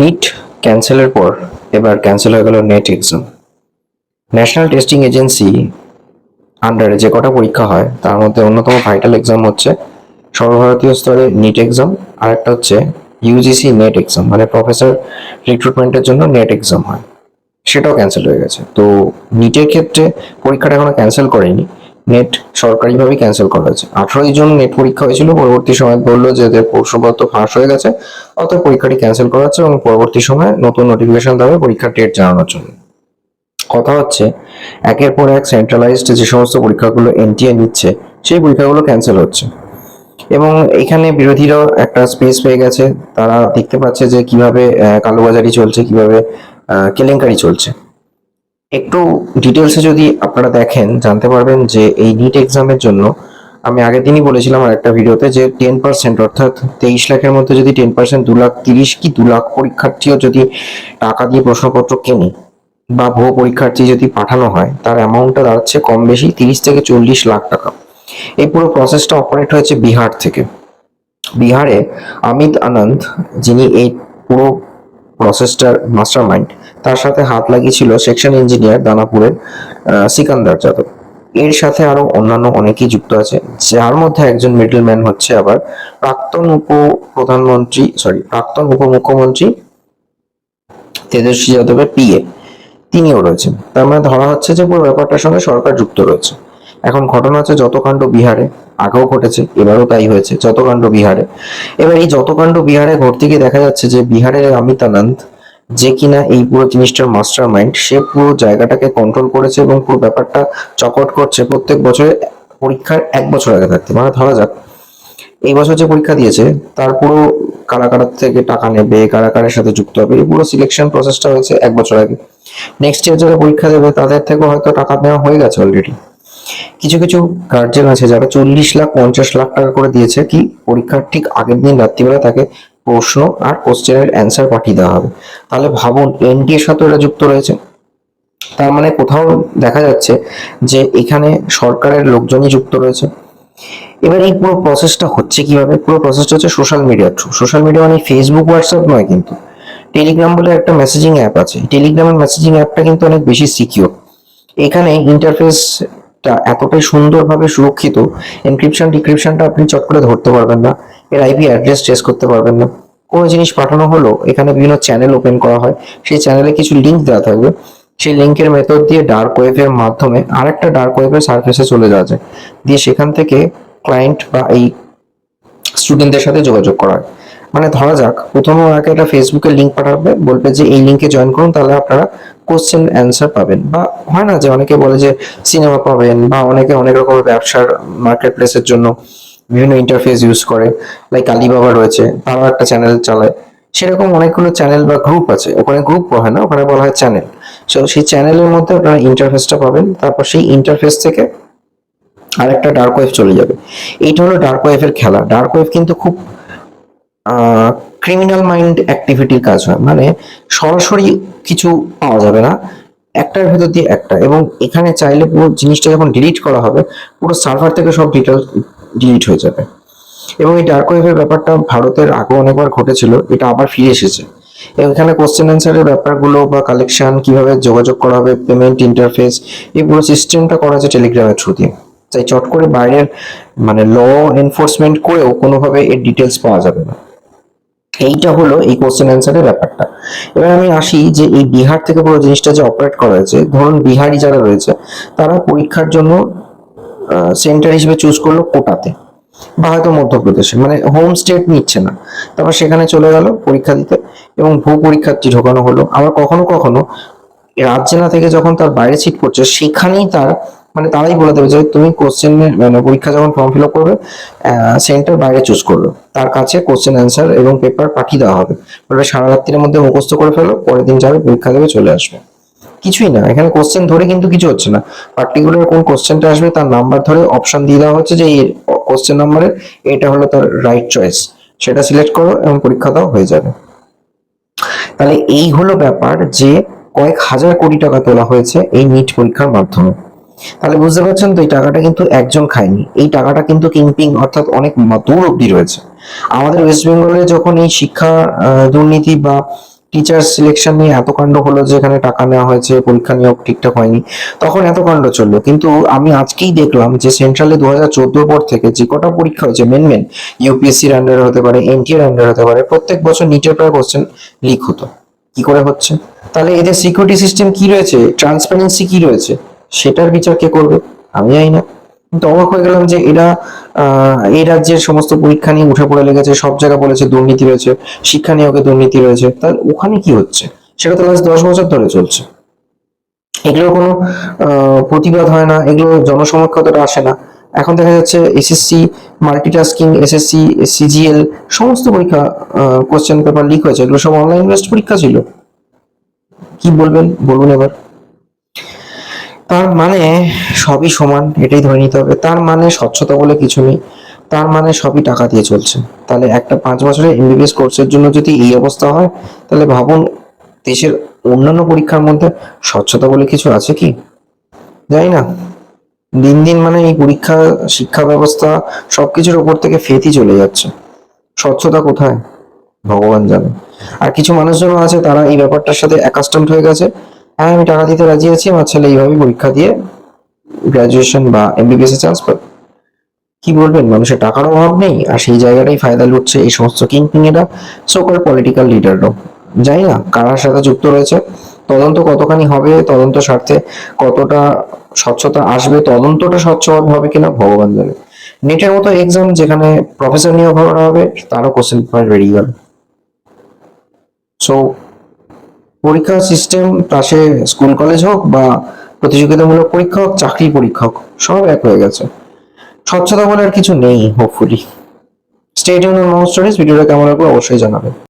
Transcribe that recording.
NEET ক্যান্সেলের পর এবার cancel হয়ে গেল NET exam national testing agency আন্ডারে যে কটা পরীক্ষা হয়, তার মধ্যে অন্যতম ভাইটাল এক্সাম হচ্ছে সর্বভারতীয় স্তরে নিট এক্সাম আর একটা হচ্ছে ইউজিসি নেট এক্সাম মানে প্রফেসর রিক্রুটমেন্টের জন্য নেট এক্সাম হয়। সেটাও ক্যান্সেল হয়ে গেছে। তো নিটের ক্ষেত্রে পরীক্ষাটা এখনও ক্যান্সেল করেনি। নেট সরকারিভাবে ক্যান্সেল করা হয়েছে। আঠারোই জন নেট পরীক্ষা হয়েছিল, পরবর্তী সময় বলল যে এদের প্রশ্নপত্র ফাঁস হয়ে গেছে, অতএব পরীক্ষাটি ক্যান্সেল করা হচ্ছে এবং পরবর্তী সময়ে নতুন নোটিফিকেশন দেবে পরীক্ষার ডেট জানানোর জন্য। কথা হচ্ছে, একের পর এক সেন্ট্রালাইজড যে সমস্ত পরীক্ষাগুলো এনটিএ নিচ্ছে, সেই পরীক্ষাগুলো ক্যান্সেল হচ্ছে। এবং এখানে বিরোধীরাও একটা স্পেস পেয়ে গেছে, তারা দেখতে পাচ্ছে যে কীভাবে কালোবাজারি চলছে, কীভাবে কেলেঙ্কারি চলছে। একটু ডিটেলসে যদি আপনারা দেখেন, জানতে পারবেন যে এই নিট এক্সামের জন্য আমি আগের দিনই বলেছিলাম আর একটা ভিডিওতে যে টেন পার্সেন্ট অর্থাৎ তেইশ লাখের মধ্যে যদি টেন পার্সেন্ট দু লাখ তিরিশ কি দু লাখ পরীক্ষার্থীও যদি টাকা দিয়ে প্রশ্নপত্র কেনে বা ভুয়ো পরীক্ষার্থী যদি পাঠানো হয়, তার অ্যামাউন্টটা দাঁড়াচ্ছে কম বেশি তিরিশ থেকে চল্লিশ লাখ টাকা। এই পুরো প্রসেসটা অপারেট হয়েছে বিহার থেকে। বিহারে অমিত আনন্দ, যিনি এই পুরো প্রসেসটার মাস্টার মাইন্ড তার সাথে হাত লাগিয়েছিল সেকশন ইঞ্জিনিয়ার দানাপুরের সিকান্দার যাদব। এর সাথে আরও অন্যান্য অনেকেই যুক্ত আছে, যার মধ্যে একজন মিডল ম্যান হচ্ছে আবার প্রাক্তন উপ প্রধানমন্ত্রী সরি প্রাক্তন উপমুখ্যমন্ত্রী তেজস্বী যাদবের পিএ তিনিও রয়েছেন। তার মানে ধরা হচ্ছে যে পুরো ব্যাপারটার সঙ্গে সরকার যুক্ত রয়েছে। এখন ঘটনা হচ্ছে যত কাণ্ড বিহারে। আগেও ঘটেছে, এবারও তাই হয়েছে, যতকাণ্ড বিহারে। এবার এই যতকাণ্ড বিহারে ঘটতে গিয়ে দেখা যাচ্ছে যে বিহারের অমিতানন্দ যে কিনা এই পুরো জিনিসটার মাস্টার মাইন্ড সে পুরো জায়গাটাকে কন্ট্রোল করেছে এবং পুরো ব্যাপারটা চকট করছে প্রত্যেক বছরে, পরীক্ষার এক বছর আগে থাকতে মানে ধরা যাক। এই বছর যে পরীক্ষা দিয়েছে, তার পুরো কারা কারার থেকে টাকা নেবে কারা কারের সাথে যুক্ত হবে, এই পুরো সিলেকশন প্রসেসটা হয়েছে এক বছর আগে। নেক্সট ইয়ার যারা পরীক্ষা দেবে, তাদের থেকে হয়তো টাকা নেওয়া হয়ে গেছে অলরেডি কিছু কিছু গার্জেন আছে যারা চল্লিশ লাখ, পঞ্চাশ লাখ টাকা করে দিয়েছে। কি? পরীক্ষার ঠিক আগের দিন রাত্রিবেলা তাকে প্রশ্ন আর কোশ্চেনের অ্যান্সার পাঠিয়ে দেওয়া হবে। তাহলে ভাবুন এনডি এর সাথে এরা যুক্ত রয়েছে। তার মানে কোথাও দেখা যাচ্ছে যে এখানে সরকারের লোকজনই যুক্ত রয়েছে। এবার এই পুরো প্রসেসটা হচ্ছে কীভাবে? পুরো প্রসেসটা হচ্ছে সোশ্যাল মিডিয়ার থ্রু সোশ্যাল মিডিয়া মানে ফেসবুক হোয়াটসঅ্যাপ নয় কিন্তু। টেলিগ্রাম বলে একটা মেসেজিং অ্যাপ আছে। টেলিগ্রামের মেসেজিং অ্যাপটা কিন্তু অনেক বেশি সিকিউর এখানে ইন্টারফেসটা এতটাই সুন্দরভাবে সুরক্ষিত এনক্রিপশন ডিক্রিপশনটা আপনি চট করে ধরতে পারবেন না, এর আইপি অ্যাড্রেস ট্রেস করতে পারবেন না। কোনো জিনিস পাঠানো হলো, এখানে বিভিন্ন চ্যানেল ওপেন করা হয়, সেই চ্যানেলে কিছু লিঙ্ক দেওয়া থাকবে। সেই লিঙ্কের মেথড দিয়ে ডার্ক ওয়েভের মাধ্যমে আরেকটা ডার্ক ওয়েভের সার্ফেসে চলে যাওয়া যায়। দিয়ে সেখান থেকে ক্লায়েন্ট বা এই স্টুডেন্টদের সাথে যোগাযোগ করা হয়। মানে ধরা যাক, প্রথমে ওনাকে একটা ফেসবুকে লিঙ্ক পাঠাবে, বলবে যে এই লিঙ্কে জয়েন করুন, তাহলে আপনারা কোশ্চেন অ্যান্সার পাবেন। বা হয় না যে অনেকে বলে যে সিনেমা পাবেন বা অনেকে অনেক রকমের ব্যবসার মার্কেট প্লেসের জন্য বিভিন্ন ইন্টারফেস ইউজ করে লাইক আলিবাবা রয়েছে, তারাও একটা চ্যানেল চালায়। সেরকম অনেকগুলো চ্যানেল বা গ্রুপ আছে, ওখানে গ্রুপ হয় না, ওখানে বলা হয় চ্যানেল সো সেই চ্যানেলের মধ্যে আপনারা ইন্টারফেসটা পাবেন, তারপর সেই ইন্টারফেস থেকে আরেকটা ডার্ক ওয়েভ চলে যাবে। এইটা হলো ডার্ক ওয়েভের খেলা। ডার্ক ওয়েভ কিন্তু খুব ক্রিমিনাল মাইন্ড অ্যাক্টিভিটির কাজ হয়। মানে সরাসরি কিছু পাওয়া যাবে না। একটার ভেতর দিয়ে একটা। এবং এখানে চাইলে পুরো জিনিসটা যখন ডিলিট করা হবে, পুরো সার্ভার থেকে সব ডিটেল ডিলিট হয়ে যাবে। এবং এই ডার্ক ওয়েভের ব্যাপারটা ভারতের আগে অনেকবার ঘটেছিল, এটা আবার ফিরে এসেছে। এখানে কোশ্চেন অ্যান্সারের ব্যাপারগুলো বা কালেকশন কীভাবে যোগাযোগ করা হবে পেমেন্ট ইন্টারফেস এই পুরো সিস্টেমটা করা আছে টেলিগ্রামের থ্রু দিয়ে। তাই চট করে বাইরের মানে ল এনফোর্সমেন্ট করেও কোনোভাবে এর ডিটেলস পাওয়া যাবে না। এইটা হলো এই কোশ্চেন অ্যান্সারের ব্যাপারটা। এবার আমি আসি যে এই বিহার থেকে পুরো জিনিসটা যে অপারেট করা হয়েছে, ধরুন বিহারি যারা রয়েছে, তারা পরীক্ষার জন্য সেন্টার হিসেবে চুজ করল কোটাতে বা হয়তো মধ্যপ্রদেশে মানে হোম স্টেট নিচ্ছে না। তারপর সেখানে চলে গেল পরীক্ষা দিতে এবং ভূ পরীক্ষার্থী ঢোকানো হলো। আবার কখনো কখনো রাজ্যে না থেকে যখন তার বাইরে সিট পড়ছে, সেখানেই তার মানে তারাই বলে দেবে যে তুমি কোশ্চেন মানে পরীক্ষা যখন ফর্ম ফিল আপ করবে সেন্টার বাইরে চুজ করবে তার কাছে কোশ্চেন অ্যান্সার এবং পেপার পাঠিয়ে দেওয়া হবে। বলবে সারা রাত্রির মধ্যে মুখস্থ করে ফেলো, পরের দিন যাবে, পরীক্ষা দেবে, চলে আসবে। কিছুই না, এখানে কোশ্চেন ধরে কিন্তু কিছু হচ্ছে না। পার্টিকুলার কোন কোশ্চেনটা আসবে, তার নাম্বার ধরে অপশন দিয়ে দেওয়া হচ্ছে যে, এই কোশ্চেন নাম্বারে এটা হলো তার রাইট চয়েস সেটা সিলেক্ট করো এবং পরীক্ষা দাও, হয়ে যাবে। তাহলে এই হলো ব্যাপার যে, কয়েক হাজার কোটি টাকা তোলা হয়েছে এই নিট পরীক্ষার মাধ্যমে। তাহলে বুঝতে পারছেন তো এই টাকাটা কিন্তু একজন খায়নি। এই টাকাটা কিন্তু কিংপিং অর্থাৎ অনেক দূর অব্দি রয়েছে। আমাদের ওয়েস্ট বেঙ্গলে যখন এই শিক্ষা দুর্নীতি বা টিচার সিলেকশন নিয়ে এত কাণ্ড হলো যে এখানে টাকা নেওয়া হয়েছে, পরীক্ষা নিয়োগ ঠিকঠাক হয়নি, তখন এত কাণ্ড চলল। কিন্তু আমি আজকেই দেখলাম যে সেন্ট্রালে দু হাজার পর থেকে যে কটা পরীক্ষা হয়েছে মেন মেন ইউপিএসসির আন্ডারে হতে পারে এনটিএর আন্ডারে হতে পারে, প্রত্যেক বছর নিটের প্রায় কোশ্চেন লিক হতো। কি করে হচ্ছে? তাহলে এদের সিকিউরিটি সিস্টেম কি রয়েছে? ট্রান্সপারেন্সি কি রয়েছে? সেটার বিচার কে করবে? আমি জানি না। কিন্তু অবাক হয়ে গেলাম যে এরা এই রাজ্যের সমস্ত পরীক্ষা নিয়ে উঠে পড়ে লেগেছে, সব জায়গা বলেছে দুর্নীতি রয়েছে, শিক্ষা নিয়োগে দুর্নীতি রয়েছে। তাহলে ওখানে কি হচ্ছে? সেটা তো লাস্ট দশ বছর ধরে চলছে। এগুলোর কোনো প্রতিবাদ হয় না, এগুলো জনসমক্ষতটা আসে না। এখন দেখা যাচ্ছে এসএসসি মাল্টিটাস্কিং এসএসসি সিজিএল সমস্ত পরীক্ষা কোশ্চেন পেপার লিক হয়েছে। এগুলো সব অনলাইন বেসড পরীক্ষা ছিল। কি বলবেন? বলুন এবার। তার মানে সবই সমান, এটাই ধরে নিতে হবে। তার মানে স্বচ্ছতা বলে কিছু নেই। তার মানে সবই টাকা দিয়ে চলছে। তাহলে একটা পাঁচ বছরের এমবিবিএস কোর্সের জন্য যদি এই অবস্থা হয়, তাহলে ভাবুন দেশের অন্যান্য পরীক্ষার মধ্যে স্বচ্ছতা বলে কিছু আছে কি? জানি না। দিন দিন মানে এই পরীক্ষা, শিক্ষা ব্যবস্থা সবকিছুর উপর থেকে ফেথই চলে যাচ্ছে। স্বচ্ছতা কোথায়? ভগবান জানে। আর কিছু মানুষজন আছে, তারা এই ব্যাপারটার সাথে অ্যাকাস্টমড হয়ে গেছে। হ্যাঁ আমি টাকা দিতে রাজি আছি, আমার ছেলে এইভাবেই পরীক্ষা দিয়ে গ্রাজুয়েশন বা এমবিবিএস এ চান্স পাবে। কি বলবেন, মানুষের টাকার অভাব নেই, আর সেই জায়গাটাই ফায়দা লুটছে এই সমস্ত কিংপিংয়েরা সকল পলিটিক্যাল লিডাররাও জানি না কারার সাথে যুক্ত রয়েছে, তদন্ত কতখানি হবে, তদন্ত স্বার্থে কতটা স্বচ্ছতা আসবে, তদন্তটা স্বচ্ছভাবে হবে কিনা, ভগবান জানে। নেটের মতো এক্সাম যেখানে প্রফেসর নিয়োগ করা হবে, তারও কোশ্চেন পেপার বেরিয়ে গেল। সো পরীক্ষা সিস্টেম তা সে স্কুল কলেজ হোক বা প্রতিযোগিতামূলক পরীক্ষা হোক, চাকরি পরীক্ষা হোক, সব এক হয়ে গেছে। স্বচ্ছতা বলে আর কিছু নেই হোপফুলি স্টেডিয়াম স্টোরিজ ভিডিওটা কেমন অবশ্যই জানাবেন।